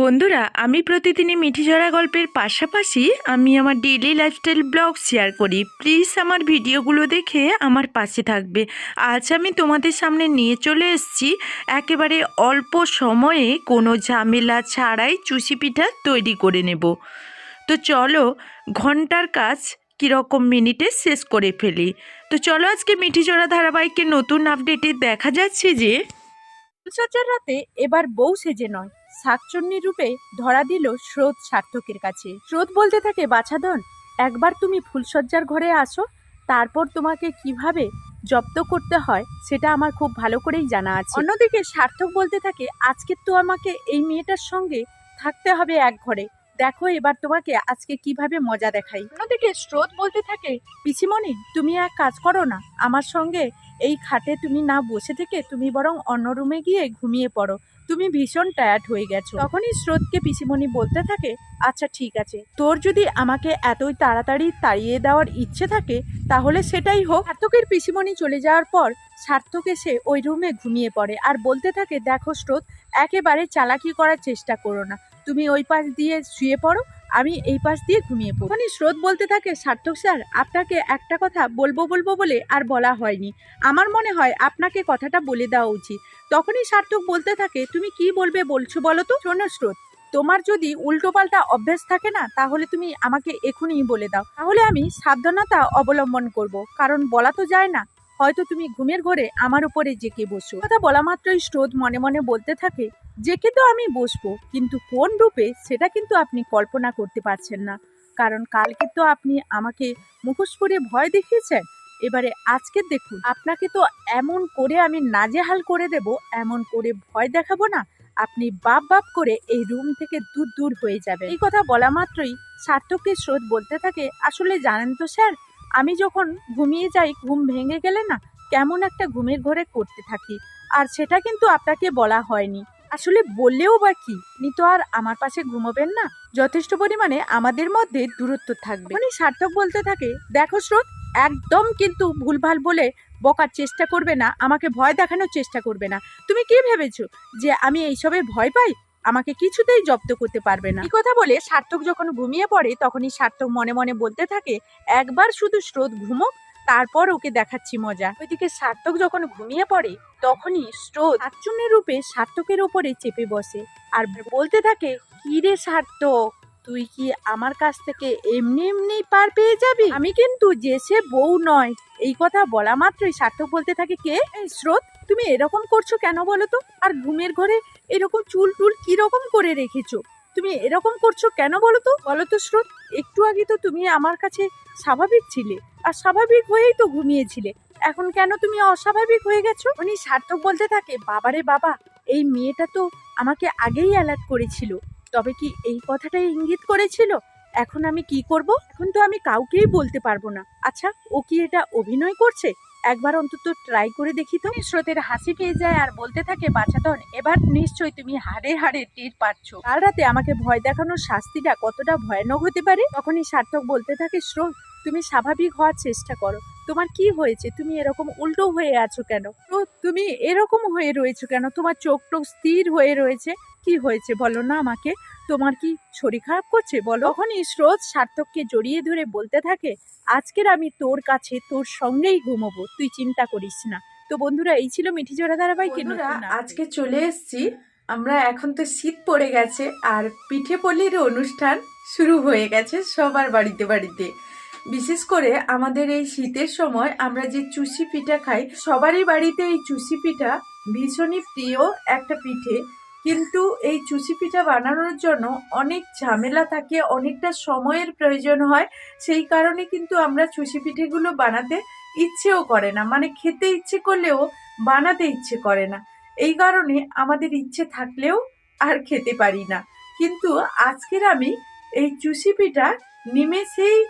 বন্ধুরা, আমি প্রতিদিনই মিঠিঝরা গল্পের পাশাপাশি আমি আমার ডেইলি লাইফস্টাইল ব্লগ শেয়ার করি। প্লিজ আমার ভিডিওগুলো দেখে আমার পাশে থাকবে। আজ আমি তোমাদের সামনে নিয়ে চলে এসেছি একেবারে অল্প সময়ে কোনো ঝামেলা ছাড়াই চুষি পিঠা তৈরি করে নেব। তো চলো, ঘণ্টার কাজ কীরকম মিনিটে শেষ করে ফেলি। তো চলো আজকে মিঠিঝরা ধারাবাহিকের নতুন আপডেটে দেখা যাচ্ছে যে রাতে এবার বউ সেজে নয়। শাকচন্নি রূপে ধরা দিল স্রোত সার্থকের কাছে। স্রোত বলতে থাকে, বাছাধন, একবার তুমি ফুলসজ্জার ঘরে আসো, তারপর তোমাকে কীভাবে জব্দ করতে হয় সেটা আমার খুব ভালো করেই জানা আছে। অন্যদিকে সার্থক বলতে থাকে, আজকে তো আমাকে এই মেয়েটার সঙ্গে থাকতে হবে এক ঘরে। দেখো এবার তোমাকে আজকে কীভাবে মজা দেখাই। অন্যদিকে স্রোত বলতে থাকে, পিসিমণি, তুমি এক কাজ করো না, আমার সঙ্গে এই খাটে তুমি না বসে থেকে তুমি বরং অন্য রুমে গিয়ে ঘুমিয়ে পড়ো। তুমি ভীষণ টায়ার্ড হয়ে গেছো। তখনই স্রোতকে পিসিমণি বলতে থাকে আচ্ছা ঠিক আছে। তোর যদি আমাকে এতই তাড়াতাড়ি তাড়িয়ে দেওয়ার ইচ্ছে থাকে, তাহলে সেটাই হোক। সার্থকের পিসিমণি চলে যাওয়ার পর, সার্থক এসে ওই রুমে ঘুমিয়ে পড়ে আর বলতে থাকে, দেখো স্রোত, একেবারে চালাকি করার চেষ্টা করো না। তুমি ওই পাশ দিয়ে শুয়ে পড়ো আমি এই পাশ দিয়ে ঘুমিয়ে পড়ি তখনই স্রোত বলতে থাকে, সার্থক স্যার, আপনাকে একটা কথা বলব বলব বলে আর বলা হয়নি। আমার মনে হয় আপনাকে কথাটা বলে দেওয়া উচিত। তখনই সার্থক বলতে থাকে, তুমি কি বলবে বলছো বলো তো? শোনো স্রোত, তোমার যদি উল্টোপাল্টা অভ্যেস থাকে না, তাহলে তুমি আমাকে এখনই বলে দাও। তাহলে আমি সাবধানতা অবলম্বন করব, কারণ বলা তো যায় না। হয়তো তুমি ঘুমের ঘরে আমার উপরে জেকে বসো। কথা বলা মাত্রই স্রোত মনে মনে বলতে থাকে, জেকে তো আমি বসবো, কিন্তু কোন রূপে সেটা কিন্তু আপনি কল্পনা করতে পারছেন না। কারণ কালকে তো আপনি আমাকে মুখোশ করে ভয় দেখিয়েছেন। এবারে আজকে দেখুন, আপনাকে তো এমন করে আমি নাজেহাল করে দেব, এমন করে ভয় দেখাবো না। আপনি বাপ বাপ করে এই রুম থেকে দূর দূর হয়ে যাবে এই কথা বলা মাত্রই সার্থককে স্রোত বলতে থাকে, আসলে জানেন তো স্যার আমি যখন ঘুমিয়ে যাই, ঘুম ভেঙে গেলে না কেমন একটা ঘুমের ঘরে করতে থাকি। আর সেটা কিন্তু আপনাকে বলা হয়নি। আসলে বললেও বা কি? আপনি তো আর আমার পাশে ঘুমোবেন না। যথেষ্ট পরিমাণে আমাদের মধ্যে দূরত্ব থাকবে। উনি সার্থক বলতে থাকে, দেখো স্রোত, একদম কিন্তু ভুলভাল বলে বকার চেষ্টা করবে না, আমাকে ভয় দেখানোর চেষ্টা করবে না। তুমি কি ভেবেছো যে আমি এইসবে ভয় পাই? আমাকে কিছুতেই জব্দ করতে পারবে না। এই কথা বলে সার্থক যখন ঘুমিয়ে পড়ে, তখনই সার্থক মনে মনে বলতে থাকে, একবার শুধু স্রোত ঘুমোক, তারপর ওকে দেখাচ্ছি মজা। ওইদিকে সার্থক যখন ঘুমিয়ে পড়ে, তখনই স্রোত শাকচুন্নির রূপে সার্থকের ওপরে চেপে বসে আর বলতে থাকে কি রে সার্থক, তুই কি আমার কাছ থেকে এমনি এমনি পার পেয়ে যাবি? আমি কিন্তু যে সে বউ নয়। এই কথা বলা মাত্রই সার্থক বলতে থাকে, কে? স্রোত? তুমি এরকম করছ কেন বলো তো? আর ঘুমের ঘরে এরকম চুল টুল কীরকম করে রেখেছো? তুমি এরকম করছ কেন বলো তো? বলো তো স্রোত, একটু আগে তো তুমি আমার কাছে স্বাভাবিক ছিলে, আর স্বাভাবিক হয়েই তো ঘুমিয়েছিলে। এখন কেন তুমি অস্বাভাবিক হয়ে গেছো? উনি সার্থক বলতে থাকে, বাবারে বাবা, এই মেয়েটা তো আমাকে আগেই অ্যালার্ট করেছিল। তবে কি এই কথাটাই ইঙ্গিত করেছিল? এখন আমি কি করব? এখন তো আমি কাউকেই বলতে পারব না। আচ্ছা ও কি এটা অভিনয় করছে? একবার অন্তত ট্রাই করে দেখি তো। স্রোতের হাসি পেয়ে যায় আর বলতে থাকে বাছাধন এবার নিশ্চয়ই তুমি হাড়ে হাড়ে টের পাচ্ছ। কাল রাতে আমাকে ভয় দেখানোর শাস্তিটা কতটা ভয়ানক হতে পারে? তখনই সার্থক বলতে থাকে, স্রোত তুমি স্বাভাবিক হওয়ার চেষ্টা করো। তোমার কি হয়েছে? তুমি এরকম উল্টো হয়ে আছো কেন? তো তুমি এরকম হয়ে রয়েছো কেন? তোমার চোখ টোক স্থির হয়ে রয়েছে? কি হয়েছে বলো না আমাকে? তোমার কি শরীর খারাপ করছে বলো? তখনই স্রোত সার্থককে জড়িয়ে ধরে বলতে থাকে আজকের আমি তোর কাছে তোর সঙ্গেই ঘুমোবো। তুই চিন্তা করিস না। তো বন্ধুরা এই ছিল মিঠি জোড়া নতুন আজকে চলে এসেছি। আমরা এখন তো শীত পড়ে গেছে আর পিঠে পল্লির অনুষ্ঠান শুরু হয়ে গেছে সবার বাড়িতে বাড়িতে। বিশেষ করে আমাদের এই শীতের সময় আমরা যে চুষি পিঠা খাই, সবারই বাড়িতে এই চুষি পিঠা ভীষণই প্রিয় একটা পিঠে। কিন্তু এই চুষি পিঠা বানানোর জন্য অনেক ঝামেলা থাকে, অনেকটা সময়ের প্রয়োজন হয়। সেই কারণে কিন্তু আমরা চুষি পিঠেগুলো বানাতে ইচ্ছেও করে না। মানে খেতে ইচ্ছে করলেও বানাতে ইচ্ছে করে না। এই কারণে আমাদের ইচ্ছে থাকলেও আর খেতে পারি না। কিন্তু আজকের আমি এই চুষি পিঠা নিমেষেই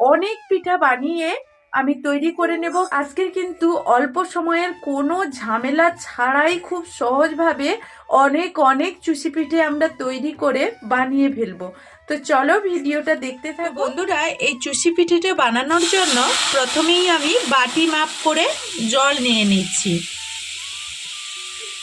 অনেক পিঠা বানিয়ে আমি তৈরি করে নেব। আজকের কিন্তু অল্প সময়ের কোনো ঝামেলা ছাড়াই খুব সহজভাবে অনেক অনেক চুষি পিঠে আমরা তৈরি করে বানিয়ে ফেলব। তো চলো ভিডিওটা দেখতে থাকো। বন্ধুরা, এই চুষি পিঠেটা বানানোর জন্য প্রথমেই আমি বাটি মাপ করে জল নিয়ে নিচ্ছি।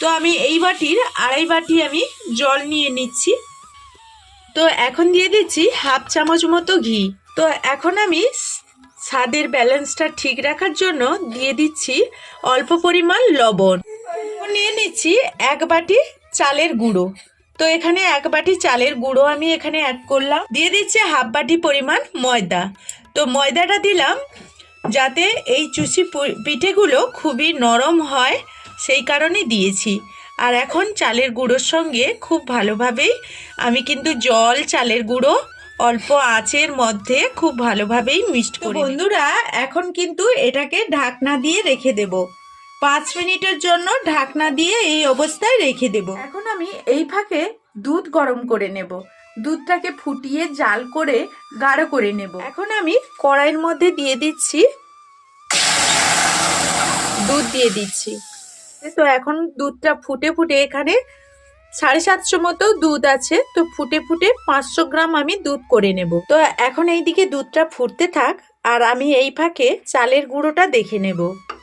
তো আমি এই বাটির আড়াই বাটি আমি জল নিয়ে নিচ্ছি। তো এখন দিয়ে দিচ্ছি হাফ চামচ মতো ঘি। তো এখন আমি স্বাদের ব্যালেন্সটা ঠিক রাখার জন্য দিয়ে দিচ্ছি অল্প পরিমাণ লবণ। নিয়ে নিচ্ছি এক বাটি চালের গুঁড়ো। তো এখানে এক বাটি চালের গুঁড়ো আমি এখানে অ্যাড করলাম। দিয়ে দিচ্ছি হাফ বাটি পরিমাণ ময়দা। তো ময়দাটা দিলাম যাতে এই চুষি পিঠেগুলো খুবই নরম হয়, সেই কারণে দিয়েছি। আর এখন চালের গুঁড়োর সঙ্গে খুব ভালোভাবেই আমি কিন্তু জল, চালের গুঁড়ো অল্প আঁচের মধ্যে খুব ভালোভাবেই মিক্সড করি বন্ধুরা এখন কিন্তু এটাকে ঢাকনা দিয়ে রেখে দেব। পাঁচ মিনিটের জন্য ঢাকনা দিয়ে এই অবস্থায় রেখে দেব। এখন আমি এই ফাঁকে দুধ গরম করে নেব। দুধটাকে ফুটিয়ে জাল করে গাঢ় করে নেব। এখন আমি কড়াইয়ের মধ্যে দিয়ে দিচ্ছি। দুধ দিয়ে দিচ্ছি। তো এখন দুধটা ফুটে ফুটে এখানে সাড়ে সাতশো মতো দুধ আছে, তো ফুটে ফুটে পাঁচশো গ্রাম আমি দুধ করে নেব। তো এখন এইদিকে দুধটা ফুটতে থাক, আর আমি এই ফাঁকে চালের গুঁড়োটা দেখে নেব।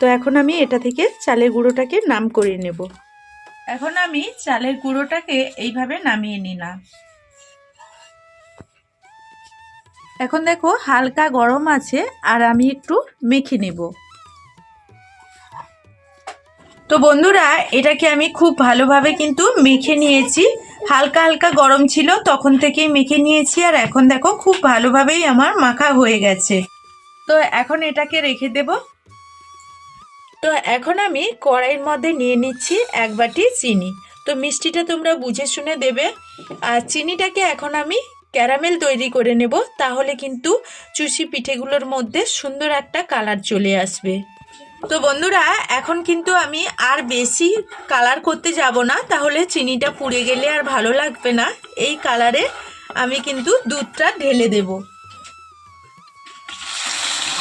তো এখন আমি এটা থেকে চালের গুঁড়োটাকে নাম করে নেব। এখন আমি চালের গুঁড়োটাকে এইভাবে নামিয়ে নিলাম। এখন দেখো হালকা গরম আছে, আর আমি একটু মেখে নেব। তো বন্ধুরা, এটাকে আমি খুব ভালোভাবে কিন্তু মেখে নিয়েছি। হালকা হালকা গরম ছিল, তখন থেকেই মেখে নিয়েছি, আর এখন দেখো খুব ভালোভাবেই আমার মাখা হয়ে গেছে। তো এখন এটাকে রেখে দেব। তো এখন আমি কড়াইয়ের মধ্যে নিয়ে নিচ্ছি এক বাটি চিনি। তো মিষ্টিটা তোমরা বুঝে শুনে দেবে। আর চিনিটাকে এখন আমি ক্যারামেল তৈরি করে নেব, তাহলে কিন্তু চুষি পিঠেগুলোর মধ্যে সুন্দর একটা কালার চলে আসবে। তো বন্ধুরা, এখন কিন্তু আমি আর বেশি কালার করতে যাব না, তাহলে চিনিটা পুড়ে গেলে আর ভালো লাগবে না। এই কালারে আমি কিন্তু দুধটা ঢেলে দেব।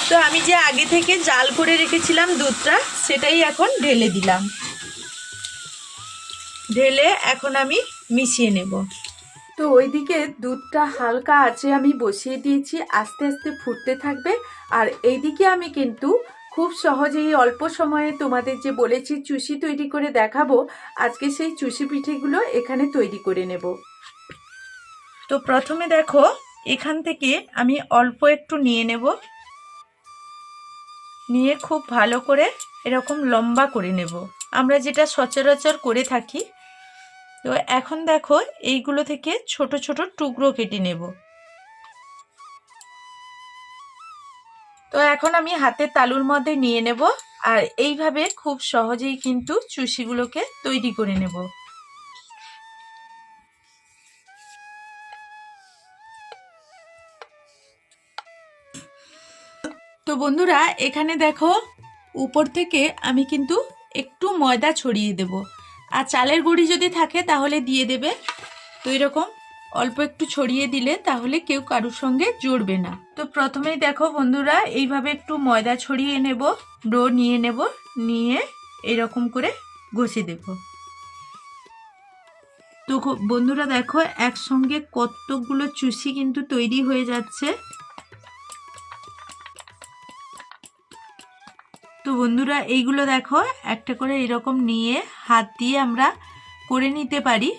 তো আমি যে আগে থেকে জাল করে রেখেছিলাম দুধটা, সেটাই এখন ঢেলে দিলাম। ঢেলে এখন আমি মিশিয়ে নেব। তো ওইদিকে দুধটা হালকা আছে আমি বসিয়ে দিয়েছি, আস্তে আস্তে ফুটতে থাকবে। আর এইদিকে আমি কিন্তু খুব সহজেই অল্প সময়ে তোমাদের যে বলেছি চুষি তৈরি করে দেখাবো, আজকে সেই চুষি পিঠেগুলো এখানে তৈরি করে নেব। তো প্রথমে দেখো, এখান থেকে আমি অল্প একটু নিয়ে নেব। নিয়ে খুব ভালো করে এরকম লম্বা করে নেব। আমরা যেটা সচরাচর করে থাকি। তো এখন দেখো, এইগুলো থেকে ছোট ছোট টুকরো কেটে নেব। তো এখন আমি হাতের তালুর মধ্যে নিয়ে নেব আর এইভাবে খুব সহজেই কিন্তু চুষিগুলোকে তৈরি করে নেব। তো বন্ধুরা, এখানে দেখো উপর থেকে আমি কিন্তু একটু ময়দা ছড়িয়ে দেব। আর চালের গুঁড়ি যদি থাকে তাহলে দিয়ে দেবে। তো এরকম অল্প একটু ছড়িয়ে দিলে তাহলে কেউ কারুর সঙ্গে জড়বে না। তো প্রথমেই দেখো বন্ধুরা, এইভাবে একটু ময়দা ছড়িয়ে নেব, ডো নিয়ে নেব, নিয়ে এরকম করে ঘষে দেব। তো বন্ধুরা দেখো, একসঙ্গে কতগুলো চুষি কিন্তু তৈরি হয়ে যাচ্ছে। তো বন্ধুরা, এইগুলো দেখো, একটা করে এরকম নিয়ে হাত দিয়ে আমরা করে নিতে পারি।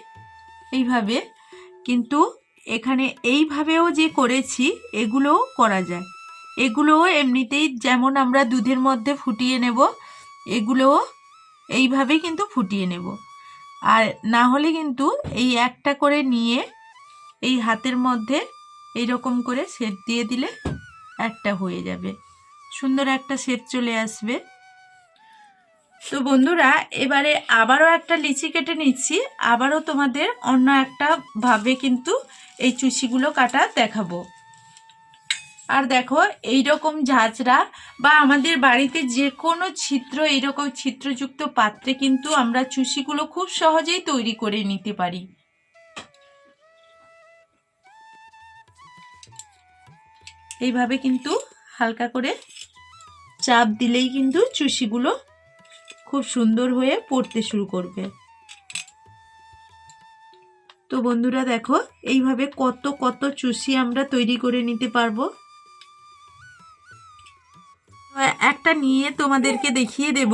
এইভাবে কিন্তু এখানে এইভাবেও যে করেছি, এগুলোও করা যায়। এগুলোও এমনিতেই যেমন আমরা দুধের মধ্যে ফুটিয়ে নেব, এগুলোও এইভাবেই কিন্তু ফুটিয়ে নেব। আর না হলে কিন্তু এই একটা করে নিয়ে এই হাতের মধ্যে এইরকম করে সেট দিয়ে দিলে একটা হয়ে যাবে। সুন্দর একটা শেপ চলে আসবে। তো বন্ধুরা, এবারে আবারও একটা লিচি কেটে নিচ্ছি। আবারও তোমাদের অন্য একটা ভাবে কিন্তু এই চুষিগুলো কাটা দেখাবো। আর দেখো এই রকম ঝাঁঝরা বা আমাদের বাড়িতে যে কোনো ছিদ্র, এইরকম ছিদ্রযুক্ত পাত্রে কিন্তু আমরা চুষিগুলো খুব সহজেই তৈরি করে নিতে পারি। এইভাবে কিন্তু হালকা করে চাপ দিলেই কিন্তু চুষিগুলো খুব সুন্দর হয়ে পড়তে শুরু করবে। তো বন্ধুরা দেখো, এইভাবে কত কত চুষি আমরা তৈরি করে নিতে পারব। একটা নিয়ে তোমাদেরকে দেখিয়ে দেব।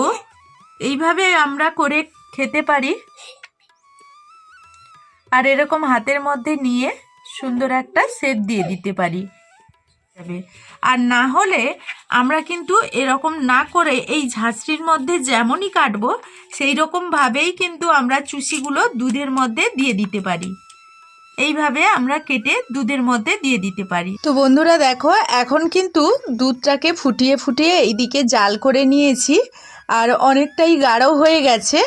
এইভাবে আমরা করে খেতে পারি। আর এরকম হাতের মধ্যে নিয়ে সুন্দর একটা সেপ দিয়ে দিতে পারি। যাবে। আর না হলে আমরা কিন্তু এরকম না করে এই ঝাঁঝরির মধ্যে যেমনই কাটবো সেই রকমভাবেই কিন্তু আমরা চুষিগুলো দুধের মধ্যে দিয়ে দিতে পারি। এইভাবে আমরা কেটে দুধের মধ্যে দিয়ে দিতে পারি। তো বন্ধুরা দেখো, এখন কিন্তু দুধটাকে ফুটিয়ে ফুটিয়ে এইদিকে জাল করে নিয়েছি, আর অনেকটাই গাঢ় হয়ে গেছে।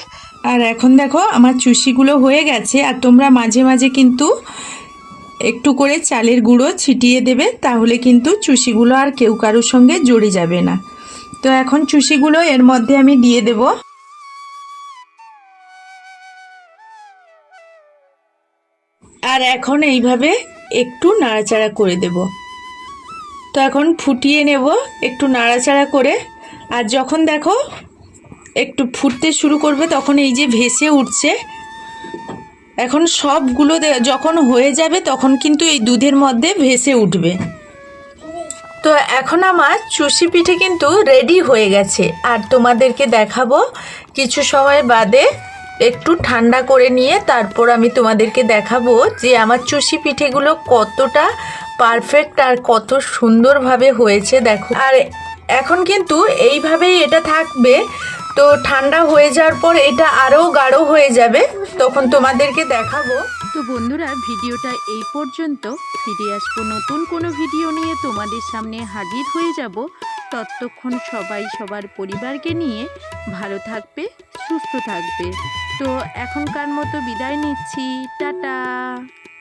আর এখন দেখো, আমার চুষিগুলো হয়ে গেছে, আর তোমরা মাঝে মাঝে কিন্তু একটু করে চালের গুঁড়ো ছিটিয়ে দেবে, তাহলে কিন্তু চুষিগুলো আর কেউ কারোর সঙ্গে জড়ে যাবে না। তো এখন চুষিগুলো এর মধ্যে আমি দিয়ে দেব। আর এখন এইভাবে একটু নাড়াচাড়া করে দেব। তো এখন ফুটিয়ে নেব একটু নাড়াচাড়া করে। আর যখন দেখো একটু ফুটতে শুরু করবে, তখন এই যে ভেসে উঠছে এখন সবগুলো যখন হয়ে যাবে তখন কিন্তু এই দুধের মধ্যে ভেসে উঠবে। তো এখন আমার চুষি পিঠে কিন্তু রেডি হয়ে গেছে। আর তোমাদেরকে দেখাবো কিছু সময় বাদে একটু ঠান্ডা করে নিয়ে তারপর আমি তোমাদেরকে দেখাবো যে আমার চুষি পিঠেগুলো কতটা পারফেক্ট আর কত সুন্দরভাবে হয়েছে, দেখো। আর এখন কিন্তু এইভাবেই এটা থাকবে। তো ঠান্ডা হয়ে যাওয়ার পর এটা আরও গাঢ় হয়ে যাবে। তখন তোমাদেরকে দেখাবো। তো বন্ধুরা, ভিডিওটা এই পর্যন্ত। ফিরে আসব নতুন কোনো ভিডিও নিয়ে তোমাদের সামনে হাজির হয়ে যাব। ততক্ষণ সবাই সবার পরিবারকে নিয়ে ভালো থাকবে, সুস্থ থাকবে। তো এখনকার মতো বিদায় নিচ্ছি। টাটা!